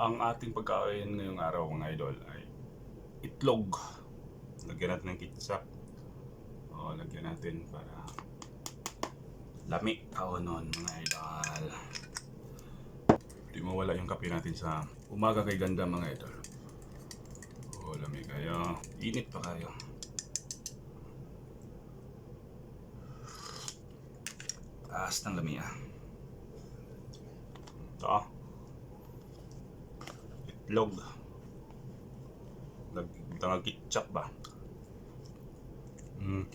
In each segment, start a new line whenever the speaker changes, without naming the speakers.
Ang ating pagkain ngayong araw mga idol ay itlog. Lagyan natin ng ketchup. O, lagyan natin para lami kaonon mga idol. Di mawala yung kape natin sa umaga kay ganda mga idol. O, lami kayo. Init pa kayo. Taas ng lami ah. Ito. Itlog. Nagtanga ketchup ba? Mm.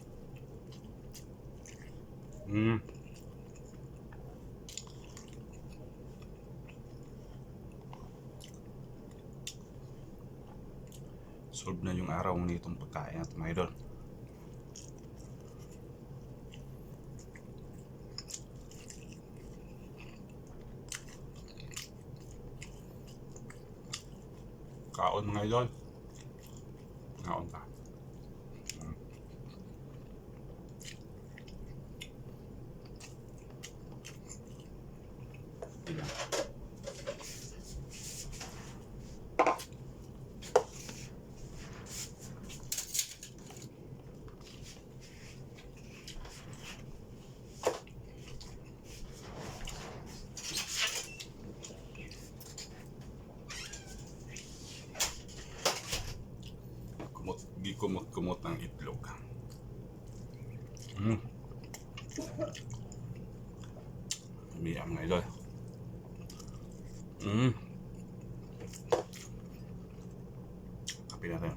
Mm. Solve na yung araw nitong pagkain at mga idol. Kaon mga idol. Kaon pa. Mm. Kumot, gikumot-kumot ng itlog. Mm. Umiyak mga idol. Mm. Kapi natin.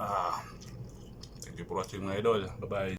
Ah. Thank you for watching mga idol. Bye-bye.